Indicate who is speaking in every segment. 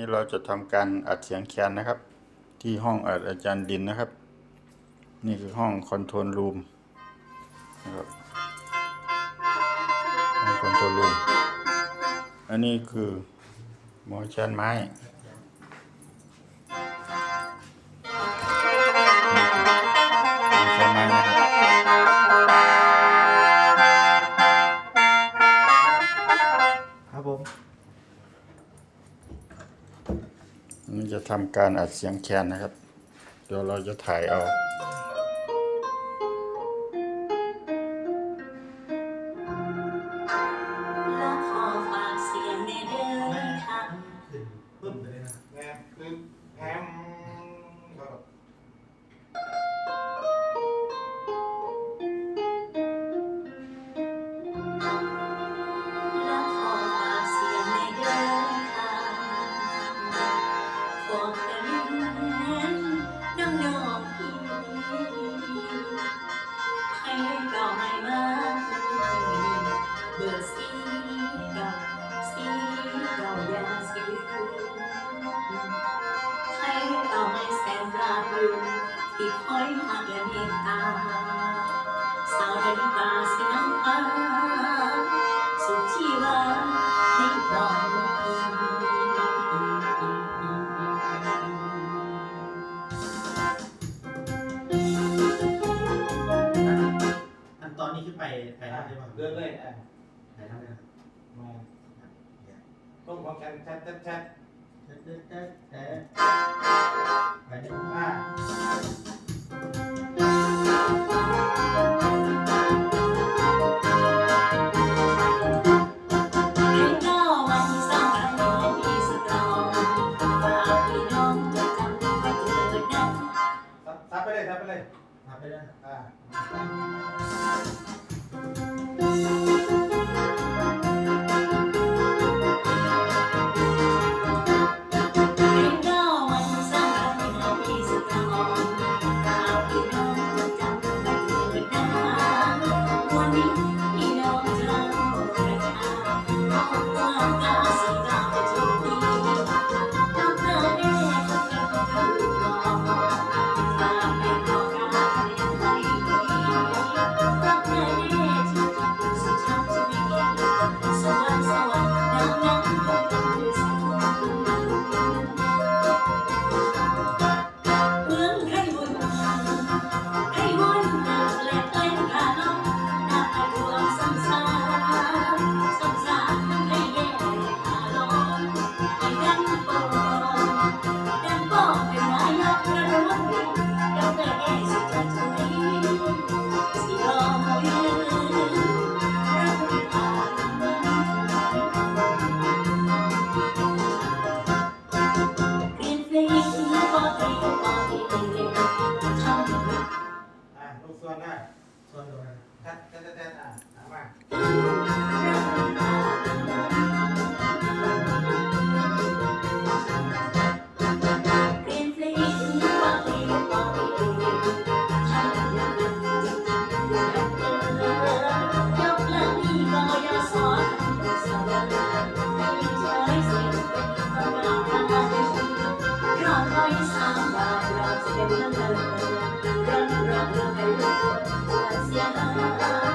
Speaker 1: นี่เราจะทำการอัดเสียงแคนนะครับ ที่ห้องอัดอาจารย์ดินนะครับ นี่คือห้องคอนโทรลรูมนะครับห้องคอนโทรลรูมอันนี้คือหมอชันไม้ จะทำการอัดเสียงแคนนะครับ เดี๋ยวเราจะถ่ายเอา
Speaker 2: ที่
Speaker 3: คอ
Speaker 2: ยหักและเมตตาสาวนาฬิกาสีน้ำตาสุดที่ว่าในดอก
Speaker 4: อันตอนนี้ขึ้นไปไปทำได้ป่ะ
Speaker 3: เลื่อนเลยอะ
Speaker 4: ไปทำได้
Speaker 3: มาต้องของกันแชทแไป
Speaker 4: ได้
Speaker 3: อ่า
Speaker 2: ให้างกันให้มีสตรองฝากพี่น้องจดจำไว้เถิดนะ
Speaker 3: ซับไปเลยซับไปเลยอ่า
Speaker 2: ส่วนได้ส่
Speaker 3: วน
Speaker 4: โดน
Speaker 3: แชทแชทแชทอะถามมา
Speaker 2: เ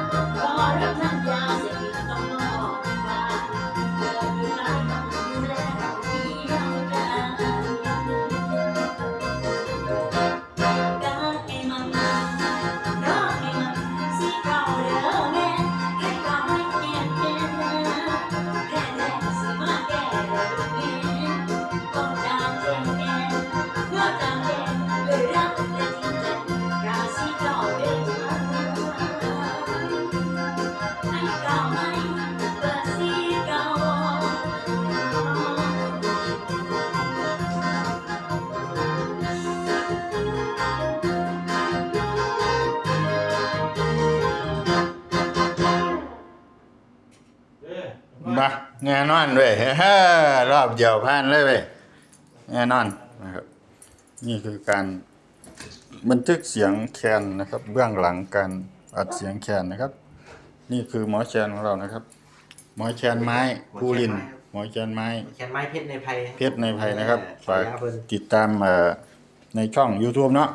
Speaker 2: แน่นอนเว้
Speaker 1: ยเฮ้อรอบเดียวผ่านเลยเว้ยแน่นอนนะครับ นี่คือการบันทึกเสียงแคนนะครับ เบื้องหลังการอัดเสียงแคนนะครับ นี่คือหมอแคนของเรานะครับ หมอแคนไม้ภูรินทร์
Speaker 4: ไห
Speaker 1: มอแคนไม้
Speaker 4: แคนไม้เพชรในภัย
Speaker 1: เพชรในภัยนะครับ
Speaker 4: ฝา
Speaker 1: ฝาก
Speaker 4: ยาเพิ่น
Speaker 1: ติดตามเอ่อในช่อง YouTube เนาะ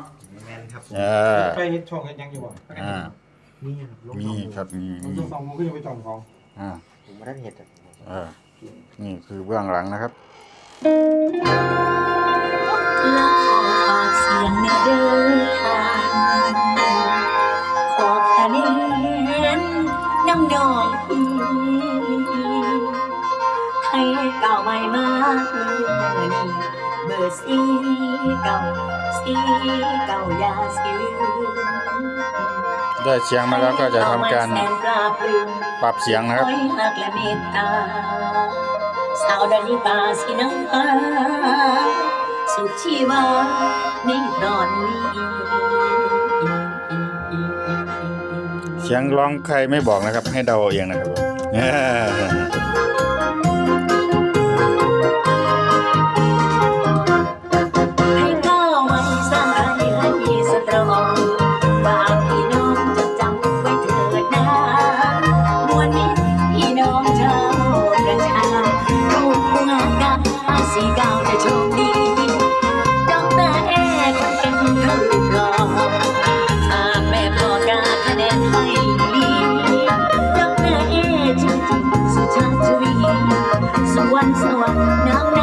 Speaker 4: แมนครับ
Speaker 1: เออ
Speaker 5: ไปเฮ็ดช่องเฮ็ดหยังอยู่บ่
Speaker 1: อ่า
Speaker 4: นี่ครับลง
Speaker 1: มีครับมี
Speaker 5: ผม
Speaker 1: มี
Speaker 5: จะสองผมก็จะไปจ่องของ
Speaker 1: อ่า
Speaker 4: ผมไม่ได้เห็ดอะ
Speaker 1: เออ นี่คือเบื้องหลังนะครับ
Speaker 3: และขอฝากเสียงในเดินทางขอบทะเลนน้ำนองให้เก้าใหม่มาเมื่อนี้เบอร์สีเก่า สีเก่าอย่าสิลืม
Speaker 1: ได้เสียงมาแล้วก็จะทำการ
Speaker 3: แสนปลาปลื้ม
Speaker 1: ปรับเสียงนะครับ
Speaker 3: คอยหักและเมตตาสาวดาริตาสินังหาสุดชีวาในตอนนี้
Speaker 1: เสียงร้องใครไม่บอกนะครับ ให้เดาเอาเองนะครับผม
Speaker 3: วีสวรรค์สวรรค์น้ำ